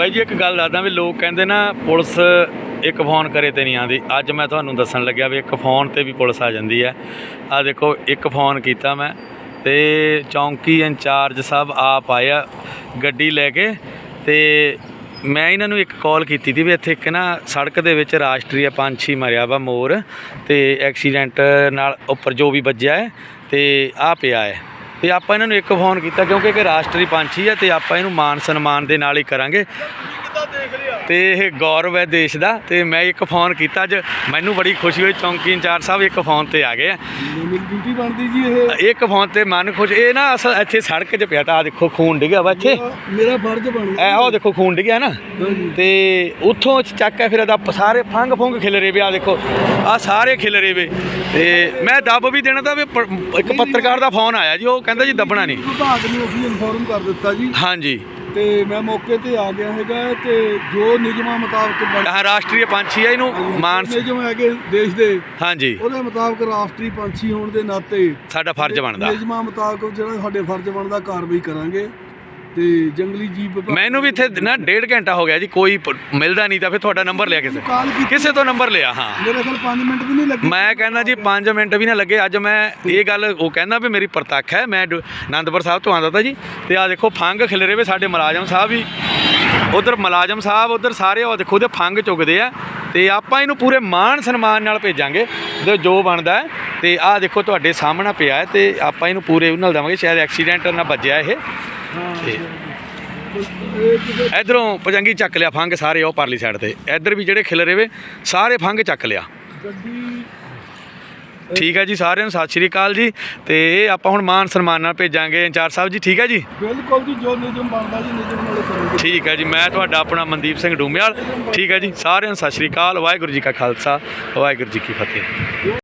ਬਾਈ ਜੀ, ਇੱਕ ਗੱਲ ਦੱਸਦਾ ਵੀ ਲੋਕ ਕਹਿੰਦੇ ਨਾ, ਪੁਲਿਸ ਇੱਕ ਫੋਨ ਕਰੇ ਤੇ ਨਹੀਂ ਆਉਂਦੀ। ਅੱਜ ਮੈਂ ਤੁਹਾਨੂੰ ਦੱਸਣ ਲੱਗਿਆ ਵੀ ਇੱਕ ਫੋਨ ਤੇ ਵੀ ਪੁਲਿਸ ਆ ਜਾਂਦੀ ਹੈ। ਆ ਦੇਖੋ, ਇੱਕ ਫੋਨ ਕੀਤਾ ਮੈਂ ਤੇ ਚੌਂਕੀ ਇੰਚਾਰਜ ਸਾਹਿਬ ਆਪ ਆਇਆ ਗੱਡੀ ਲੈ ਕੇ ਤੇ ਮੈਂ ਇਹਨਾਂ ਨੂੰ ਇੱਕ ਕਾਲ ਕੀਤੀ ਸੀ ਵੀ ਇੱਥੇ ਇੱਕ ਨਾ ਸੜਕ ਦੇ ਵਿੱਚ ਰਾਸ਼ਟਰੀ ਪੰਛੀ ਮਰਿਆ ਵਾ ਮੋਰ ਤੇ ਐਕਸੀਡੈਂਟ ਨਾਲ ਉੱਪਰ ਜੋ ਵੀ ਵੱਜਿਆ ਹੈ ਤੇ ਆ ਪਿਆ ਹੈ। ਤੇ ਆਪਾਂ ਇਹਨਾਂ ਨੂੰ ਇੱਕ ਫੋਨ ਕੀਤਾ ਕਿਉਂਕਿ ਇੱਕ ਰਾਸ਼ਟਰੀ ਪੰਛੀ ਹੈ ਤੇ ਆਪਾਂ ਇਹਨੂੰ ਮਾਨ ਸਨਮਾਨ ਦੇ ਨਾਲ ਹੀ ਕਰਾਂਗੇ। ਤੇ ਇਹ ਗੌਰਵ ਹੈ ਦੇਸ਼ ਦਾ ਤੇ ਮੈਂ ਇੱਕ ਫੋਨ ਕੀਤਾ ਅੱਜ। ਮੈਨੂੰ ਬੜੀ ਖੁਸ਼ੀ ਹੋਈ ਚੌਂਕੀ ਇੰਚਾਰਜ ਸਾਹਿਬ ਇੱਕ ਫੋਨ ਤੇ ਆ ਗਏ ਆ। ਮੇਰੀ ਡਿਊਟੀ ਬਣਦੀ ਜੀ ਇਹ? ਇੱਕ ਫੋਨ ਤੇ ਮਨ ਖੁਸ਼ ਇਹ ਨਾ ਅਸਲ ਇੱਥੇ ਸੜਕ 'ਚ ਪਿਆ ਤਾਂ ਆ ਦੇਖੋ ਖੂਨ ਡਿੱਗਿਆ ਵਾ ਇੱਥੇ। ਮੇਰਾ ਫਰਜ਼ ਬਣਦਾ ਇਹ ਉਹ ਦੇਖੋ ਖੂਨ ਡਿੱਗਿਆ ਨਾ। ਤੇ ਉੱਥੋਂ ਚੱਕ ਕੇ ਫਿਰ ਇਹਦਾ ਸਾਰੇ ਫੰਗ ਫੁੰਗ ਖਿਲਰੇ ਵੇ ਆ ਦੇਖੋ ਆ ਸਾਰੇ ਖਿਲਰੇ ਵੇ। ਤੇ ਮੈਂ ਦੱਬ ਵੀ ਦੇਣਾ ਤਾਂ ਵੀ ਇੱਕ ਪੱਤਰਕਾਰ ਦਾ ਫੋਨ ਆਇਆ ਜੀ ਉਹ ਕਹਿੰਦਾ ਜੀ ਦੱਬਣਾ ਨਹੀਂ। ਵਿਭਾਗ ਨੂੰ ਅਸੀਂ ਇਨਫੋਰਮ ਕਰ ਦਿੱਤਾ ਜੀ। ਹਾਂਜੀ। ਤੇ ਮੈਂ ਮੌਕੇ ਤੇ ਆ ਗਿਆ ਹੈਗਾ ਤੇ ਜੋ ਨਿਯਮਾਂ ਮੁਤਾਬਕ ਬਣ ਆਹ ਰਾਸ਼ਟਰੀ ਪੰਛੀ ਹੈ ਇਹਨੂੰ ਮਾਨ ਨਿਯਮ ਹੈਗੇ ਦੇਸ਼ ਦੇ। ਹਾਂਜੀ। ਉਹਦੇ ਮੁਤਾਬਕ ਰਾਸ਼ਟਰੀ ਪੰਛੀ ਹੋਣ ਦੇ ਨਾਤੇ ਸਾਡਾ ਫਰਜ਼ ਬਣਦਾ। ਨਿਯਮਾਂ ਮੁਤਾਬਕ ਜਿਹੜਾ ਸਾਡੇ ਫਰਜ਼ ਬਣਦਾ ਕਾਰਵਾਈ ਕਰਾਂਗੇ। ਤੇ ਜੰਗਲੀ ਜੀਵ ਵਿਭਾਗ ਮੈਨੂੰ ਵੀ ਇੱਥੇ ਨਾ ਡੇਢ ਘੰਟਾ ਹੋ ਗਿਆ ਜੀ ਕੋਈ ਪ- ਮਿਲਦਾ ਨਹੀਂ ਤਾਂ ਫਿਰ ਤੁਹਾਡਾ ਨੰਬਰ ਲਿਆ ਕਿਸੇ ਕਾਲ ਕੀਤੀ। ਕਿਸੇ ਤੋਂ ਨੰਬਰ ਲਿਆ ਹਾਂ। ਮੇਰੇ ਕੋਲ 5 ਮਿੰਟ ਵੀ ਨਹੀਂ ਲੱਗੇ। ਮੈਂ ਕਹਿੰਦਾ ਜੀ 5 ਮਿੰਟ ਵੀ ਨਾ ਲੱਗੇ। ਅੱਜ ਮੈਂ ਇਹ ਗੱਲ ਉਹ ਕਹਿੰਦਾ ਵੀ ਮੇਰੀ ਪ੍ਰਤੱਖ ਹੈ। ਮੈਂ ਡ- ਆਨੰਦਪੁਰ ਸਾਹਿਬ ਤੋਂ ਆਂਦਾ ਤਾ ਜੀ। ਤੇ ਆ ਦੇਖੋ ਫੰਗ ਖਿਲਰੇ ਵੇ ਸਾਡੇ ਮੁਲਾਜ਼ਮ ਸਾਹਿਬ ਵੀ। ਉਧਰ ਮੁਲਾਜ਼ਮ ਸਾਹਿਬ ਉਧਰ ਸਾਰੇ ਉਹ ਦੇਖੋ ਉਹਦੇ ਫੰਗ ਚੁਗਦੇ ਆ। ਤੇ ਆਪਾਂ ਇਹਨੂੰ ਪੂਰੇ ਮਾਣ ਸਨਮਾਨ ਨਾਲ ਭੇਜਾਂਗੇ। ਤੇ ਜੋ ਬਣਦਾ ਹੈ। ਤੇ ਆਹ ਦੇਖੋ ਤੁਹਾਡੇ ਸਾਹਮਣੇ ਪਿਆ ਹੈ। ਤੇ ਆਪਾਂ ਇਹਨੂੰ ਪੂਰੇ ਉਹਨਾਂ ਨਾਲ ਦੇਵਾਂਗੇ। ਸ਼ਾਇਦ ਐਕਸੀਡੈਂਟ ਨਾਲ ਵੱਜਿਆ ਇਹ। ਤੇ ਇਧਰੋਂ ਪਜੰਗੀ ਚੱਕ ਲਿਆ ਫੰਗ ਸਾਰੇ ਉਹ ਪਰਲੀ ਸਾਈਡ ਤੇ। ਇਧਰ ਵੀ ਜਿਹੜੇ ਖਿਲਰੇ ਵੇ ਸਾਰੇ ਫੰਗ ਚੱਕ ਲਿਆ। ਠੀਕ ਹੈ ਜੀ ਸਾਰਿਆਂ ਨੂੰ ਸਤਿ ਸ਼੍ਰੀ ਅਕਾਲ ਜੀ। ਤੇ ਇਹ ਆਪਾਂ ਹੁਣ ਮਾਨ ਸਨਮਾਨ ਨਾਲ ਭੇਜਾਂਗੇ ਇੰਚਾਰਜ ਸਾਹਿਬ ਜੀ ਠੀਕ ਹੈ ਜੀ? ਬਿਲਕੁਲ ਜੀ ਜੋ ਨਿਯਮ ਬਣਦਾ ਜੀ ਨਿਯਮ ਨਾਲੇ ਕਰਾਂਗੇ ਠੀਕ ਹੈ ਜੀ ਮੈਂ ਤੁਹਾਡਾ ਆਪਣਾ ਮਨਦੀਪ ਸਿੰਘ ਡੂਮਿਆਲ। ਠੀਕ ਹੈ ਜੀ ਸਾਰਿਆਂ ਨੂੰ ਸਤਿ ਸ਼੍ਰੀ ਅਕਾਲ ਵਾਹਿਗੁਰੂ ਜੀ ਕਾ ਖਾਲਸਾ ਵਾਹਿਗੁਰੂ ਜੀ ਕੀ ਫਤਿਹ।